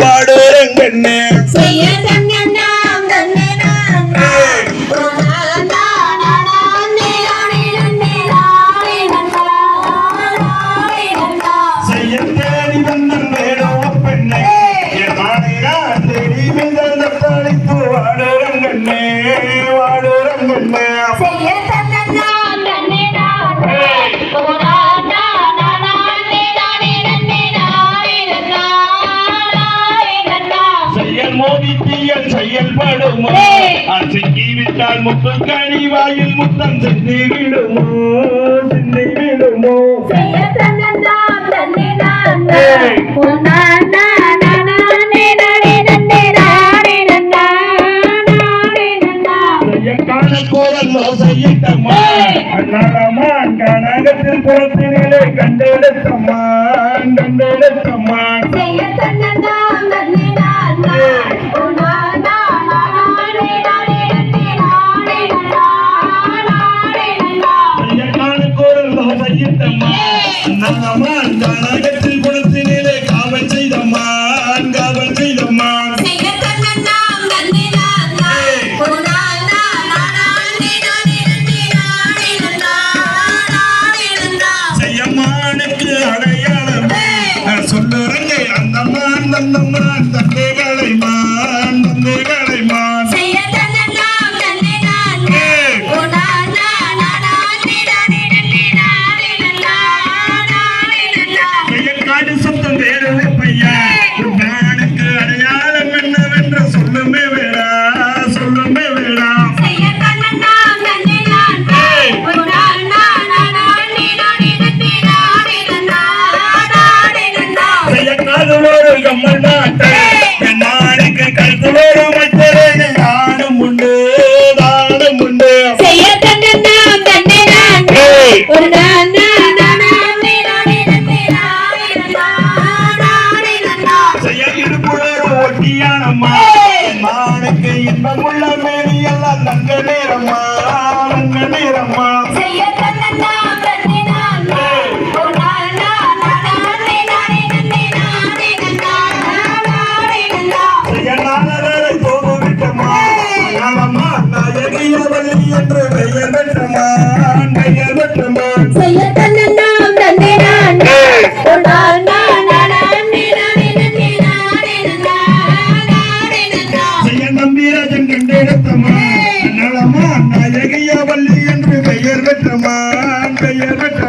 பாடுறேன் பெண்ணே. வாடுறங்கண்ணே வாடுறங்கண்ணே. செய்ய செயல்படுமோ அசைக்கி விட்டால் முத்து கனிவாயில் முத்தம் சிந்தி 那歌儿。கல்குலோடு கம்மல் நாட்டை என் நாளைக்கு கல்குலோடு மற்றே நாடும் உண்டு நாடும் உண்டு. ஒரு தான் நாளைக்கு இன்பமுள்ள மேனி எல்லாம் தங்க நேரம்மா தங்க நேரம்மா வள்ளி என்று பெயர் பெற்ற மான் பெயர் பெற்ற மான் நலமா நாயகியா வள்ளி என்று பெயர் பெற்ற பெயர் பெற்ற